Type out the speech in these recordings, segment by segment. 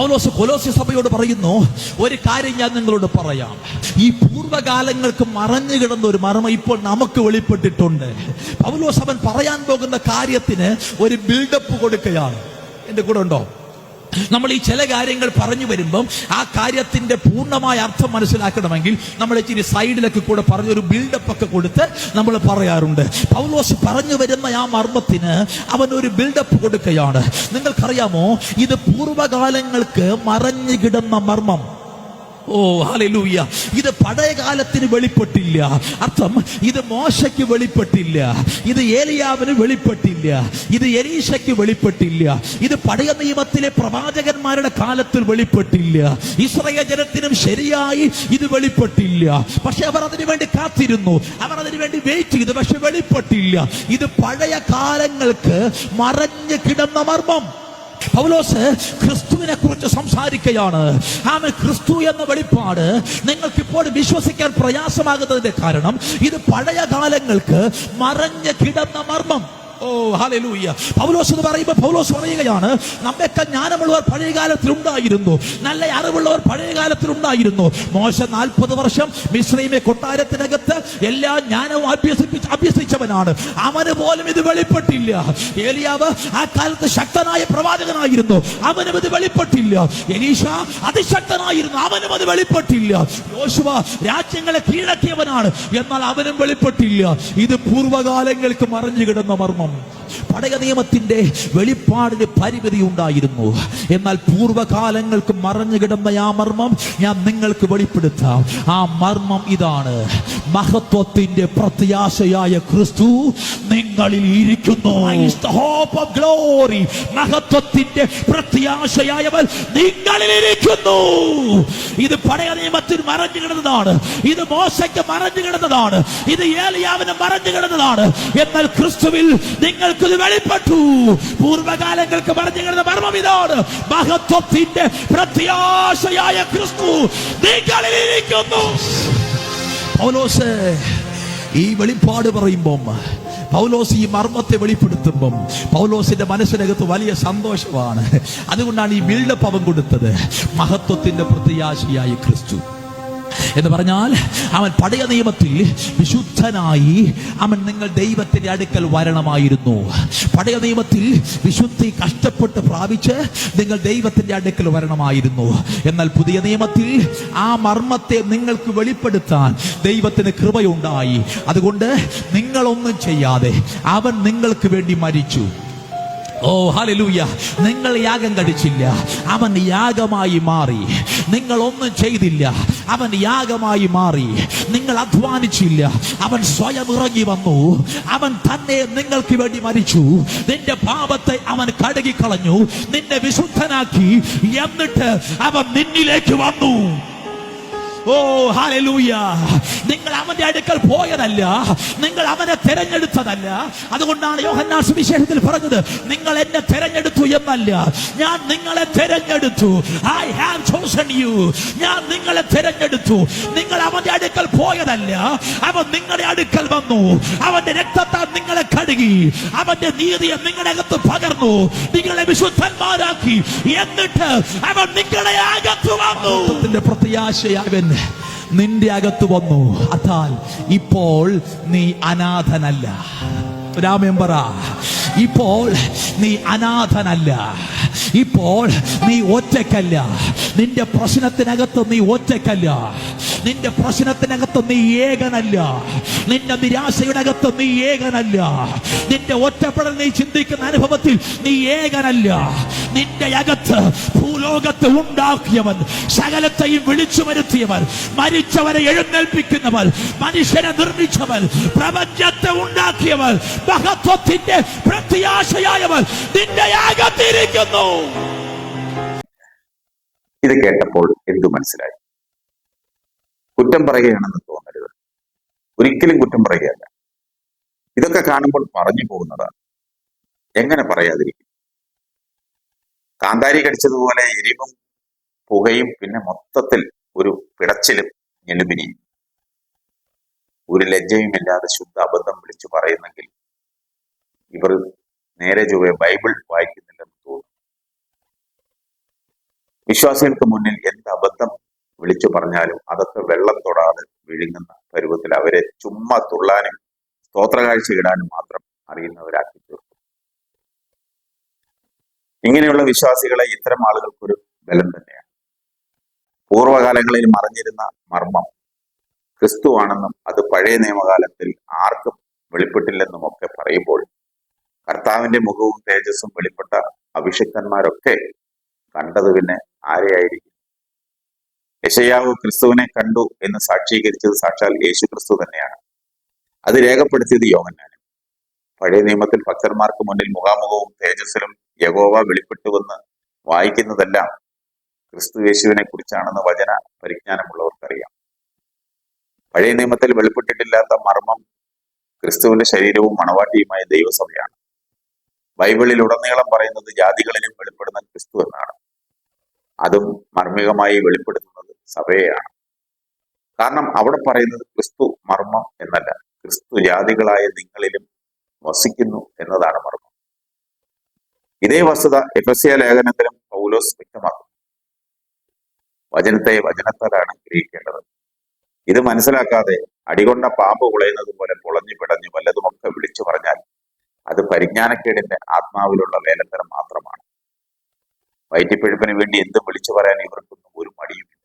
പൗലോസ് കൊലോസ്യ സഭയോട് പറയുന്നു ഒരു കാര്യം ഞാൻ നിങ്ങളോട് പറയാം. ഈ പൂർവകാലങ്ങൾക്ക് മറഞ്ഞു കിടന്ന ഒരു മർമ്മ ഇപ്പോൾ നമുക്ക് വെളിപ്പെട്ടിട്ടുണ്ട്. പൗലോസ് അവൻ പറയാൻ പോകുന്ന കാര്യത്തിന് ഒരു ബിൽഡപ്പ് കൊടുക്കുകയാണ്. എന്റെ കൂടെ ഉണ്ടോ? നമ്മൾ ഈ ചില കാര്യങ്ങൾ പറഞ്ഞു വരുമ്പം ആ കാര്യത്തിന്റെ പൂർണമായ അർത്ഥം മനസ്സിലാക്കണമെങ്കിൽ നമ്മൾ ഇച്ചിരി സൈഡിലൊക്കെ കൂടെ പറഞ്ഞൊരു ബിൽഡപ്പ് ഒക്കെ കൊടുത്ത് നമ്മൾ പറയാറുണ്ട്. പൗലോസ് പറഞ്ഞു വരുന്ന ആ മർമ്മത്തിന് അവൻ ഒരു ബിൽഡപ്പ് കൊടുക്കുകയാണ്. നിങ്ങൾക്കറിയാമോ? ഇത് പൂർവകാലങ്ങൾക്ക് മറഞ്ഞു കിടന്ന മർമ്മം. ഓ ഹലൂയ്യ ഇത് പഴയ കാലത്തിന് വെളിപ്പെട്ടില്ല. അർത്ഥം ഇത് മോശയ്ക്ക് വെളിപ്പെട്ടില്ല. ഇത് ഏലിയാവിന് വെളിപ്പെട്ടില്ല. ഇത് എലീശയ്ക്ക് വെളിപ്പെട്ടില്ല. ഇത് പഴയ നിയമത്തിലെ പ്രവാചകന്മാരുടെ കാലത്തിൽ വെളിപ്പെട്ടില്ല. ഇസ്രയേൽ ജനത്തിനും ശരിയായി ഇത് വെളിപ്പെട്ടില്ല. പക്ഷെ അവർ അതിനു വേണ്ടി കാത്തിരുന്നു. അവർ അതിനു വേണ്ടി വെയിറ്റ് ചെയ്തു. പക്ഷെ വെളിപ്പെട്ടില്ല. ഇത് പഴയ കാലങ്ങൾക്ക് മറഞ്ഞു കിടന്ന മർമ്മം. പൗലോസ് ക്രിസ്തുവിനെ കുറിച്ച് സംസാരിക്കുകയാണ്. ആമൻ ക്രിസ്തു എന്ന വെളിപ്പാട് നിങ്ങൾക്ക് ഇപ്പോൾ വിശ്വസിക്കാൻ പ്രയാസമാകുന്നതിന്റെ കാരണം ഇത് പഴയ കാലങ്ങൾക്ക് മറഞ്ഞ് കിടന്ന മർമ്മം. ഓ ഹല്ലേലൂയ. പൗലോസ് എന്ന് പറയുമ്പോൾ പൗലോസ് പറയുകയാണ് നമ്മയൊക്കെ ജ്ഞാനമുള്ളവർ പഴയ കാലത്തിൽ ഉണ്ടായിരുന്നു നല്ല അറിവുള്ളവർ പഴയ കാലത്തിൽ ഉണ്ടായിരുന്നു മോശ നാൽപ്പത് വർഷം മിശ്രൈമെ കൊട്ടാരത്തിനകത്ത് എല്ലാ ജ്ഞാനവും അഭ്യസിപ്പിച്ച് അഭ്യസിച്ചവനാണ്. അവന് പോലും ഇത് വെളിപ്പെട്ടില്ല. ഏലിയാവ് ആ കാലത്ത് ശക്തനായ പ്രവാചകനായിരുന്നു. അവനും ഇത് വെളിപ്പെട്ടില്ല. എലീഷ അതിശക്തനായിരുന്നു. അവനും അത് വെളിപ്പെട്ടില്ല. യോശുവ രാജ്യങ്ങളെ കീഴടക്കിയവനാണ്. എന്നാൽ അവനും വെളിപ്പെട്ടില്ല. ഇത് പൂർവകാലങ്ങൾക്ക് മറിഞ്ഞു കിടന്ന മർമ്മം. home. പഴയ നിയമത്തിന്റെ വെളിപ്പാടിന് പരിമിതി ഉണ്ടായിരുന്നു. എന്നാൽ പൂർവകാലങ്ങൾക്ക് മറഞ്ഞു കിടന്ന ആ മർമ്മം ഞാൻ നിങ്ങൾക്ക് വെളിപ്പെടുത്താം. ആ മർമ്മം ഇതാണ്. മഹത്വത്തിന്റെ പ്രത്യാശയായ ക്രിസ്തു നിങ്ങളിൽ ഇരിക്കുന്നു. മഹത്വത്തിന്റെ പ്രത്യാശയായവൻ നിങ്ങളിൽ ഇരിക്കുന്നു. ഇത് പഴയ നിയമത്തിൽ മറഞ്ഞു കിടന്നതാണ്. ഇത് മോശയ്ക്ക് മറഞ്ഞു കിടന്നതാണ്. ഇത് ഏലിയാവിന് മറഞ്ഞു കിടന്നതാണ്. എന്നാൽ ക്രിസ്തുവിൽ നിങ്ങൾക്ക് ഇത് വെളിപ്പെട്ടു. പൂർവകാലങ്ങൾക്ക് പറഞ്ഞു കിടന്ന മർമ്മം ഇതാണ്. മഹത്വത്തിന്റെ പ്രത്യാശയായ ക്രിസ്തു നീക്കളിലിരിക്കുന്നു പൗലോസ് ഈ വെളിപ്പാട് പറയുമ്പം പൗലോസ് ഈ മർമ്മത്തെ വെളിപ്പെടുത്തുമ്പം പൗലോസിന്റെ മനസ്സിനകത്ത് വലിയ സന്തോഷമാണ്. അതുകൊണ്ടാണ് ഈ ബിൽഡപ്പ് അവൻ കൊടുത്തത്. മഹത്വത്തിന്റെ പ്രത്യാശയായി ക്രിസ്തു. എന്ന് പറഞ്ഞാൽ അവൻ പഴയ നിയമത്തിൽ വിശുദ്ധനായി അവൻ നിങ്ങൾ ദൈവത്തിന്റെ അടുക്കൽ വരണമായിരുന്നു. പഴയ നിയമത്തിൽ വിശുദ്ധി കഷ്ടപ്പെട്ട് പ്രാപിച്ച് നിങ്ങൾ ദൈവത്തിന്റെ അടുക്കൽ വരണമായിരുന്നു. എന്നാൽ പുതിയ നിയമത്തിൽ ആ മർമ്മത്തെ നിങ്ങൾക്ക് വെളിപ്പെടുത്താൻ ദൈവത്തിന് കൃപയുണ്ടായി. അതുകൊണ്ട് നിങ്ങളൊന്നും ചെയ്യാതെ അവൻ നിങ്ങൾക്ക് വേണ്ടി മരിച്ചു. ഓ ഹല്ലേലൂയ. നിങ്ങൾ യാഗം കടിച്ചില്ല. അവൻ യാഗമായി മാറി. നിങ്ങൾ ഒന്നും ചെയ്തില്ല. അവൻ യാഗമായി മാറി. നിങ്ങൾ അധ്വാനിച്ചില്ല. അവൻ സ്വയം ഇറങ്ങി വന്നു. അവൻ തന്നെ നിങ്ങൾക്ക് വേണ്ടി മരിച്ചു. നിന്റെ പാപത്തെ അവൻ കഴുകിക്കളഞ്ഞു. നിന്നെ വിശുദ്ധനാക്കി. എന്നിട്ട് അവൻ നിന്നിലേക്ക് വന്നു. ഓ ഹാലൂയ നിങ്ങൾ അവന്റെ അടുക്കൽ പോയതല്ല. നിങ്ങൾ അവനെ തിരഞ്ഞെടുത്തതല്ല. അതുകൊണ്ടാണ് യോഹന്നാൻ സുവിശേഷത്തിൽ പറഞ്ഞത് നിങ്ങൾ എന്നെ തെരഞ്ഞെടുത്തു എന്നല്ല. ഞാൻ നിങ്ങളെ തിരഞ്ഞെടുത്തു. ഐ ഹാവ് ചോസൺ യു ഞാൻ നിങ്ങളെ തിരഞ്ഞെടുത്തു. നിങ്ങൾ അവന്റെ അടുക്കൽ പോയതല്ല. അവൻ നിങ്ങളുടെ അടുക്കൽ വന്നു. അവന്റെ രക്തത്താൽ നിങ്ങളെ കഴുകി. അവന്റെ നീതിയെ നിങ്ങളുടെ അകത്ത് പകർന്നു. നിങ്ങളെ വിശുദ്ധന്മാരാക്കി. എന്നിട്ട് അവൻ നിങ്ങളെ അകത്ത് വന്നു. പ്രത്യാശയാവൻ നിന്റെ അകത്ത് വന്നു. അതാൽ ഇപ്പോൾ നീ അനാഥനല്ല. രാമൻ പറ. ഇപ്പോൾ നീ അനാഥനല്ല. ഇപ്പോൾ നീ ഒറ്റക്കല്ല നിന്റെ പ്രശ്നത്തിനകത്ത് നീ ഒറ്റക്കല്ല നിന്റെ പ്രശ്നത്തിനകത്ത് നീ ഏകനല്ല. നിന്റെ നിരാശയുടെ അകത്ത് നീ ഏകനല്ല. നിന്റെ ഒറ്റപ്പെടൽ നീ ചിന്തിക്കുന്ന അനുഭവത്തിൽ നീ ഏകനല്ല. നിന്റെ അകത്ത് ഭൂലോകത്ത് ഉണ്ടാക്കിയവൻ സകലത്തെയും വിളിച്ചു വരുത്തിയവൻ മരിച്ചവരെ എഴുന്നേൽപ്പിക്കുന്നവൻ മനുഷ്യനെ നിർമ്മിച്ചവൻ പ്രപഞ്ചത്തെ ഉണ്ടാക്കിയവൻ മഹത്വത്തിന്റെ പ്രത്യാശയായവൻ നിന്റെ അകത്തിരിക്കുന്നു. ഇത് കേട്ടപ്പോൾ എന്തു മനസ്സിലായി? കുറ്റം പറയുകയാണെന്ന് തോന്നരുത്. ഒരിക്കലും കുറ്റം പറയുകയല്ല. ഇതൊക്കെ കാണുമ്പോൾ പറഞ്ഞു പോകുന്നതാണ് എങ്ങനെ പറയാതിരിക്കും? കാന്താരി കടിച്ചതുപോലെ എരിവും പുകയും പിന്നെ മൊത്തത്തിൽ ഒരു പിടച്ചിലും ഞെലുമിനിയും ഒരു ലജ്ജയുമില്ലാതെ ശുദ്ധ അബദ്ധം വിളിച്ചു പറയുന്നെങ്കിൽ ഇവർ നേരെ ചൊവ്വെ ബൈബിൾ വായിക്കുന്നില്ലെന്ന് തോന്നുന്നു വിശ്വാസികൾക്ക് മുന്നിൽ എന്ത് അബദ്ധം വിളിച്ചു പറഞ്ഞാലും അതൊക്കെ വെള്ളം തൊടാതെ വിഴുങ്ങുന്ന പരുവത്തിൽ അവരെ ചുമ്മാ തുള്ളാനും സ്തോത്രകാഴ്ച ഇടാനും മാത്രം അറിയുന്നവരാക്കി തീർക്കും. ഇങ്ങനെയുള്ള വിശ്വാസികളെ ഇത്തരം ആളുകൾക്കൊരു ബലം തന്നെയാണ്. പൂർവകാലങ്ങളിൽ മറിഞ്ഞിരുന്ന മർമ്മം. ക്രിസ്തുവാണെന്നും അത് പഴയ നിയമകാലത്തിൽ ആർക്കും വെളിപ്പെട്ടില്ലെന്നും ഒക്കെ പറയുമ്പോൾ കർത്താവിന്റെ മുഖവും തേജസ്സും വെളിപ്പെട്ട അഭിഷിക്തന്മാരൊക്കെ കണ്ടത് പിന്നെ ആരെയായിരിക്കും? യശയാവ് ക്രിസ്തുവിനെ കണ്ടു എന്ന് സാക്ഷീകരിച്ചത് സാക്ഷാൽ യേശു ക്രിസ്തു തന്നെയാണ്. അത് രേഖപ്പെടുത്തിയത് യോഹന്നാനും പഴയ നിയമത്തിൽ ഭക്തന്മാർക്ക് മുന്നിൽ മുഖാമുഖവും തേജസ്സിലും യഗോവ വെളിപ്പെട്ടുവെന്ന് വായിക്കുന്നതെല്ലാം ക്രിസ്തു യേശുവിനെ കുറിച്ചാണെന്ന് വചന പരിജ്ഞാനമുള്ളവർക്കറിയാം. പഴയ നിയമത്തിൽ വെളിപ്പെട്ടിട്ടില്ലാത്ത മർമ്മം ക്രിസ്തുവിന്റെ ശരീരവും മണവാട്ടിയുമായ ദൈവസഭയാണ്. ബൈബിളിൽ ഉടനീളം പറയുന്നത് ജാതികളിലും വെളിപ്പെടുന്ന ക്രിസ്തു എന്നാണ്. അതും മർമ്മികമായി വെളിപ്പെടുത്തുന്നത് സഭയെയാണ് കാരണം അവിടെ പറയുന്നത് ക്രിസ്തു മർമ്മം എന്നല്ല. ക്രിസ്തു ജാതികളായ നിങ്ങളിലും വസിക്കുന്നു എന്നതാണ് മർമ്മം. ഇതേ വസ്തുത എഫസ്യ ലേഖനത്തിലും പൗലോസ് വ്യക്തമാക്കുന്നു. വചനത്തെ വചനത്താലാണ് ഗ്രഹിക്കേണ്ടത്. ഇത് മനസ്സിലാക്കാതെ അടികൊണ്ട പാമ്പ് കുളയുന്നത് പോലെ പൊളഞ്ഞു പിടഞ്ഞു വല്ലതുമൊക്കെ വിളിച്ചു പറഞ്ഞാൽ അത് പരിജ്ഞാനക്കേടിന്റെ ആത്മാവിലുള്ള വേലത്തരം മാത്രമാണ്. വയറ്റിപ്പിഴപ്പിന് വേണ്ടി എന്തും വിളിച്ചു പറയാൻ ഇവർക്കൊന്നും ഒരു മടിയുമില്ല.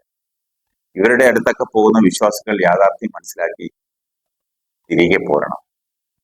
ഇവരുടെ അടുത്തൊക്കെ പോകുന്ന വിശ്വാസികൾ യാഥാർത്ഥ്യം മനസ്സിലാക്കി തിരികെ പോരണം.